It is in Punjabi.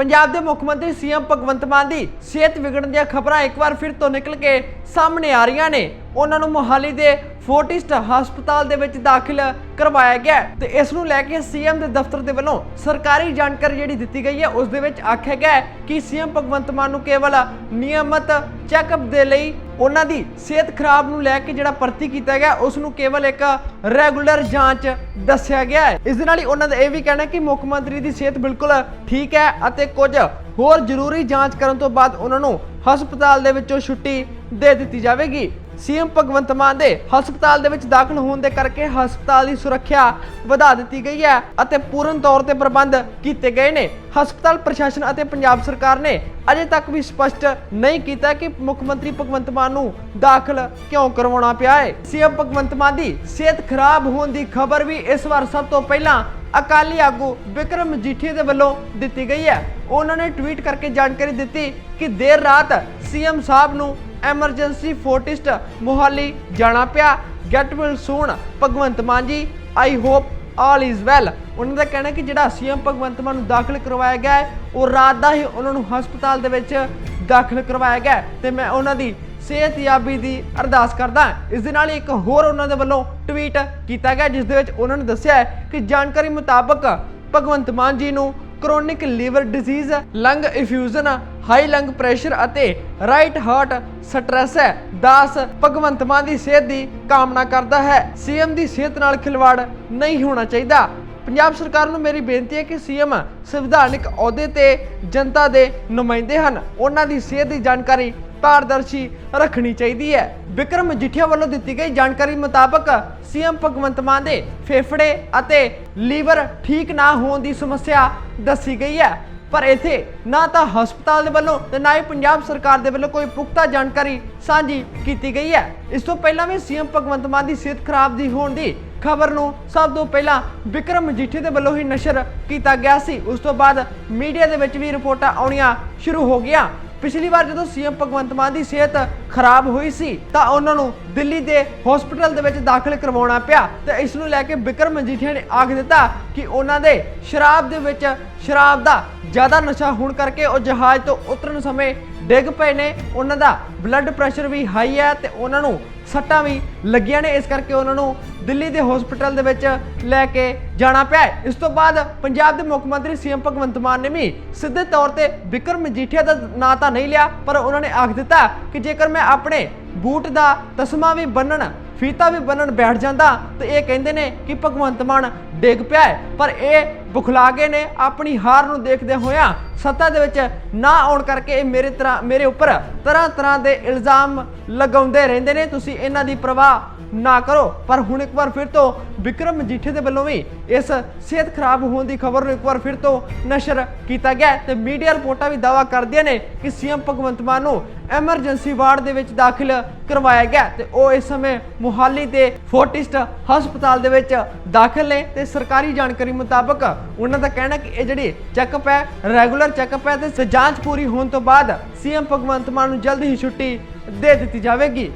ਪੰਜਾਬ ਦੇ ਮੁੱਖ ਮੰਤਰੀ ਸੀਐਮ ਭਗਵੰਤ ਮਾਨ ਦੀ ਸਿਹਤ ਵਿਗੜਨ ਦੀਆਂ ਖਬਰਾਂ ਇੱਕ ਵਾਰ ਫਿਰ ਤੋਂ ਨਿਕਲ ਕੇ ਸਾਹਮਣੇ ਆ ਰਹੀਆਂ ਨੇ। ਉਹਨਾਂ ਨੂੰ ਮੋਹਾਲੀ ਦੇ ਫੋਰਟਿਸਟ ਹਸਪਤਾਲ ਦੇ ਵਿੱਚ ਦਾਖਲ ਕਰਵਾਇਆ ਗਿਆ ਹੈ ਤੇ ਇਸ ਨੂੰ ਲੈ ਕੇ ਸੀਐਮ ਦੇ ਦਫ਼ਤਰ ਦੇ ਵੱਲੋਂ ਸਰਕਾਰੀ ਜਾਣਕਾਰੀ ਜਿਹੜੀ ਦਿੱਤੀ ਗਈ ਹੈ, ਉਸ ਦੇ ਵਿੱਚ ਆਖਿਆ ਗਿਆ ਹੈ ਕਿ ਸੀਐਮ ਭਗਵੰਤ ਮਾਨ ਨੂੰ ਕੇਵਲ ਨਿਯਮਤ ਚੈੱਕਅਪ ਦੇ ਲਈ ਉਹਨਾਂ ਦੀ ਸਿਹਤ ਖਰਾਬ ਨੂੰ ਲੈ ਕੇ ਜਿਹੜਾ ਭਰਤੀ ਕੀਤਾ ਗਿਆ, ਉਸ ਨੂੰ ਕੇਵਲ ਇੱਕ ਰੈਗੂਲਰ ਜਾਂਚ ਦੱਸਿਆ ਗਿਆ ਹੈ। ਇਸ ਦੇ ਨਾਲ ਹੀ ਉਹਨਾਂ ਦਾ ਇਹ ਵੀ ਕਹਿਣਾ ਕਿ ਮੁੱਖ ਮੰਤਰੀ ਦੀ ਸਿਹਤ ਬਿਲਕੁਲ ਠੀਕ ਹੈ ਅਤੇ ਕੁਝ ਹੋਰ ਜ਼ਰੂਰੀ ਜਾਂਚ ਕਰਨ ਤੋਂ ਬਾਅਦ ਉਹਨਾਂ ਨੂੰ ਹਸਪਤਾਲ ਦੇ ਵਿੱਚੋਂ ਛੁੱਟੀ ਦੇ ਦਿੱਤੀ ਜਾਵੇਗੀ। ਸੀਐਮ ਭਗਵੰਤ ਮਾਨ ਦੇ ਹਸਪਤਾਲ ਦੇ ਵਿੱਚ ਦਾਖਲ ਹੋਣ ਦੇ ਕਰਕੇ ਹਸਪਤਾਲ ਦੀ ਸੁਰੱਖਿਆ ਵਧਾ ਦਿੱਤੀ ਗਈ ਹੈ ਅਤੇ ਪੂਰਨ ਤੌਰ ਤੇ ਪ੍ਰਬੰਧ ਕੀਤੇ ਗਏ ਨੇ। ਹਸਪਤਾਲ ਪ੍ਰਸ਼ਾਸਨ ਅਤੇ ਪੰਜਾਬ ਸਰਕਾਰ ਨੇ ਅਜੇ ਤੱਕ ਵੀ ਸਪਸ਼ਟ ਨਹੀਂ ਕੀਤਾ ਕਿ ਮੁੱਖ ਮੰਤਰੀ ਭਗਵੰਤ ਮਾਨ ਨੂੰ ਦਾਖਲ ਕਿਉਂ ਕਰਵਾਉਣਾ ਪਿਆ ਹੈ। ਸੀਐਮ ਭਗਵੰਤ ਮਾਨ ਦੀ ਸਿਹਤ ਖਰਾਬ ਹੋਣ ਦੀ ਖਬਰ ਵੀ ਇਸ ਵਾਰ ਸਭ ਤੋਂ ਪਹਿਲਾਂ ਅਕਾਲੀ ਆਗੂ ਵਿਕਰਮ ਮਜੀਠੀਆ ਦੇ ਵੱਲੋਂ ਦਿੱਤੀ ਗਈ ਹੈ। ਉਹਨਾਂ ਨੇ ਟਵੀਟ ਕਰਕੇ ਜਾਣਕਾਰੀ ਦਿੱਤੀ ਕਿ ਦੇਰ ਰਾਤ ਸੀਐਮ ਸਾਹਿਬ ਨੂੰ ਐਮਰਜੈਂਸੀ ਫੋਰਟਿਸਟ ਮੋਹਾਲੀ ਜਾਣਾ ਪਿਆ। Get well ਸੂਨ Bhagwant Mann ji. I hope all is well ਉਹਨਾਂ ਦਾ ਕਹਿਣਾ ਕਿ ਜਿਹੜਾ ਸੀਐਮ ਭਗਵੰਤ ਮਾਨ ਨੂੰ ਦਾਖਲ ਕਰਵਾਇਆ ਗਿਆ ਹੈ, ਉਹ ਰਾਤ ਦਾ ਹੀ ਉਹਨਾਂ ਨੂੰ ਹਸਪਤਾਲ ਦੇ ਵਿੱਚ ਦਾਖਲ ਕਰਵਾਇਆ ਗਿਆ ਹੈ। ਤੇ ਮੈਂ ਉਹਨਾਂ ਦੀ ਸਿਹਤਯਾਬੀ ਦੀ ਅਰਦਾਸ ਕਰਦਾ ਇਸ ਦੇ ਨਾਲ ਹੀ ਇੱਕ ਹੋਰ ਉਹਨਾਂ ਦੇ ਵੱਲੋਂ ਟਵੀਟ ਕੀਤਾ ਗਿਆ, ਜਿਸ ਦੇ ਵਿੱਚ ਉਹਨਾਂ ਨੇ ਦੱਸਿਆ ਕਿ ਜਾਣਕਾਰੀ ਮੁਤਾਬਕ ਭਗਵੰਤ ਮਾਨ ਜੀ ਨੂੰ chronic liver disease lung effusion high lung pressure ਅਤੇ ਰਾਈਟ ਹਾਰਟ ਸਟ੍ਰੈਸ ਹੈ। ਦਾਸ ਭਗਵੰਤ ਮਾਨ ਦੀ ਸਿਹਤ ਦੀ ਕਾਮਨਾ ਕਰਦਾ ਹੈ। ਸੀਐਮ ਦੀ ਸਿਹਤ ਨਾਲ ਖਿਲਵਾੜ ਨਹੀਂ ਹੋਣਾ ਚਾਹੀਦਾ। ਪੰਜਾਬ ਸਰਕਾਰ ਨੂੰ ਮੇਰੀ ਬੇਨਤੀ ਹੈ ਕਿ ਸੀਐਮ ਸੰਵਿਧਾਨਿਕ ਅਹੁਦੇ ਤੇ ਜਨਤਾ ਦੇ ਨੁਮਾਇੰਦੇ ਹਨ। ਉਹਨਾਂ ਦੀ ਸਿਹਤ ਦੀ ਜਾਣਕਾਰੀ ਪਾਰਦਰਸ਼ੀ ਰੱਖਣੀ ਚਾਹੀਦੀ ਹੈ। ਵਿਕਰਮ ਮਜੀਠੀਆ ਵੱਲੋਂ ਦਿੱਤੀ ਗਈ ਜਾਣਕਾਰੀ ਮੁਤਾਬਕ ਸੀਐਮ ਭਗਵੰਤ ਮਾਨ ਦੇ ਫੇਫੜੇ ਅਤੇ ਲੀਵਰ ਠੀਕ ਨਾ ਹੋਣ ਦੀ ਸਮੱਸਿਆ ਦੱਸੀ ਗਈ ਹੈ। ਪਰ ਇੱਥੇ ਨਾ ਤਾਂ ਹਸਪਤਾਲ ਦੇ ਵੱਲੋਂ ਤੇ ਨਾ ਹੀ ਪੰਜਾਬ ਸਰਕਾਰ ਦੇ ਵੱਲੋਂ ਕੋਈ ਪੁਖਤਾ ਜਾਣਕਾਰੀ ਸਾਂਝੀ ਕੀਤੀ ਗਈ ਹੈ। ਇਸ ਤੋਂ ਪਹਿਲਾਂ ਵੀ ਸੀਐਮ ਭਗਵੰਤ ਮਾਨ ਦੀ ਸਿਹਤ ਖਰਾਬ ਦੀ ਹੋਣ ਦੀ ਖਬਰ ਨੂੰ ਸਭ ਤੋਂ ਪਹਿਲਾਂ ਵਿਕਰਮ ਮਜੀਠੀਆ ਦੇ ਵੱਲੋਂ ਹੀ ਨਸ਼ਰ ਕੀਤਾ ਗਿਆ ਸੀ। ਉਸ ਤੋਂ ਬਾਅਦ ਮੀਡੀਆ ਦੇ ਵਿੱਚ ਵੀ ਰਿਪੋਰਟਾਂ ਆਉਣੀਆਂ ਸ਼ੁਰੂ ਹੋ ਗਈਆਂ। ਪਿਛਲੀ ਵਾਰ ਜਦੋਂ ਸੀਐਮ ਭਗਵੰਤ ਮਾਨ ਦੀ ਸਿਹਤ ਖਰਾਬ ਹੋਈ ਸੀ, ਤਾਂ ਉਹਨਾਂ ਨੂੰ ਦਿੱਲੀ ਦੇ ਹਸਪੀਟਲ ਦੇ ਵਿੱਚ ਦਾਖਲ ਕਰਵਾਉਣਾ ਪਿਆ ਤੇ ਇਸ ਨੂੰ ਲੈ ਕੇ ਵਿਕਰਮ ਮਜੀਠੀਆ ਨੇ ਆਖ ਦਿੱਤਾ ਕਿ ਉਹਨਾਂ ਦੇ ਸ਼ਰਾਬ ਦੇ ਵਿੱਚ ਸ਼ਰਾਬ ਦਾ ਜ਼ਿਆਦਾ ਨਸ਼ਾ ਹੋਣ ਕਰਕੇ ਉਹ ਜਹਾਜ਼ ਤੋਂ ਉਤਰਨ ਸਮੇਂ ਡਿੱਗ ਪਏ ਨੇ। ਉਹਨਾਂ ਦਾ ਬਲੱਡ ਪ੍ਰੈਸ਼ਰ ਵੀ ਹਾਈ ਹੈ ਤੇ ਉਹਨਾਂ ਨੂੰ ਸੱਟਾਂ ਵੀ ਲੱਗੀਆਂ ਨੇ। ਇਸ ਕਰਕੇ ਉਹਨਾਂ ਨੂੰ ਦਿੱਲੀ ਦੇ ਹਸਪੀਟਲ ਦੇ ਵਿੱਚ ਲੈ ਕੇ ਜਾਣਾ ਪਿਆ ਇਸ ਤੋਂ ਬਾਅਦ ਪੰਜਾਬ ਦੇ ਮੁੱਖ ਮੰਤਰੀ ਸੀਐਮ ਭਗਵੰਤ ਮਾਨ ਨੇ ਵੀ ਸਿੱਧੇ ਤੌਰ ਤੇ ਵਿਕਰਮ ਮਜੀਠੀਆ ਦਾ ਨਾਂ ਤਾਂ ਨਹੀਂ ਲਿਆ, ਪਰ ਉਹਨਾਂ ਨੇ ਆਖ ਦਿੱਤਾ ਕਿ ਜੇਕਰ ਮੈਂ ਆਪਣੇ ਬੂਟ ਦਾ ਤਸਮਾ ਵੀ ਬੰਨਣ, ਫੀਤਾ ਵੀ ਬੰਨਣ ਬੈਠ ਜਾਂਦਾ, ਤੇ ਇਹ ਕਹਿੰਦੇ ਨੇ ਕਿ ਭਗਵੰਤ ਮਾਨ ਡਿੱਗ ਪਿਆ ਹੈ। ਪਰ ਇਹ ਬੁਖਲਾ ਗਏ ਨੇ ਆਪਣੀ ਹਾਰ ਨੂੰ ਦੇਖਦੇ ਹੋਇਆਂ ਸੱਤਾ ਦੇ ਵਿੱਚ ਨਾ ਆਉਣ ਕਰਕੇ ਇਹ ਮੇਰੇ ਤਰ੍ਹਾਂ, ਮੇਰੇ ਉੱਪਰ ਤਰ੍ਹਾਂ ਤਰ੍ਹਾਂ ਦੇ ਇਲਜ਼ਾਮ ਲਗਾਉਂਦੇ ਰਹਿੰਦੇ ਨੇ। ਤੁਸੀਂ ਇਹਨਾਂ ਦੀ ਪਰਵਾਹ ਨਾ ਕਰੋ। ਪਰ ਹੁਣ ਇੱਕ ਵਾਰ ਫਿਰ ਤੋਂ ਵਿਕਰਮ ਮਜੀਠੇ ਦੇ ਵੱਲੋਂ ਵੀ ਇਸ ਸਿਹਤ ਖਰਾਬ ਹੋਣ ਦੀ ਖਬਰ ਨੂੰ ਇੱਕ ਵਾਰ ਫਿਰ ਤੋਂ ਨਸ਼ਰ ਕੀਤਾ ਗਿਆ ਹੈ ਤੇ ਮੀਡੀਆ ਰਿਪੋਰਟਾਂ ਵੀ ਦਾਅਵਾ ਕਰਦੀਆਂ ਨੇ ਕਿ ਸੀਐਮ ਭਗਵੰਤ ਮਾਨ ਨੂੰ ਐਮਰਜੈਂਸੀ ਵਾਰਡ ਦੇ ਵਿੱਚ ਦਾਖਲ ਕਰਵਾਇਆ ਗਿਆ ਤੇ ਉਹ ਇਸ ਸਮੇਂ ਮੁਹਾਲੀ ਦੇ ਫੋਰਟਿਸਟ ਹਸਪਤਾਲ ਦੇ ਵਿੱਚ ਦਾਖਲ ਨੇ ਤੇ ਸਰਕਾਰੀ ਜਾਣਕਾਰੀ ਮੁਤਾਬਕ ਉਹਨਾਂ ਦਾ ਕਹਿਣਾ ਕਿ ਇਹ ਜਿਹੜੀ ਚੈੱਕਅਪ ਹੈ ਰੈਗੂਲਰ ਚੈੱਕਅਪ ਹੈ ਤੇ ਜਾਂਚ ਪੂਰੀ ਹੋਣ ਤੋਂ ਬਾਅਦ ਸੀਐਮ ਭਗਵੰਤ ਮਾਨ ਨੂੰ ਜਲਦ ਹੀ ਛੁੱਟੀ ਦੇ ਦਿੱਤੀ ਜਾਵੇਗੀ।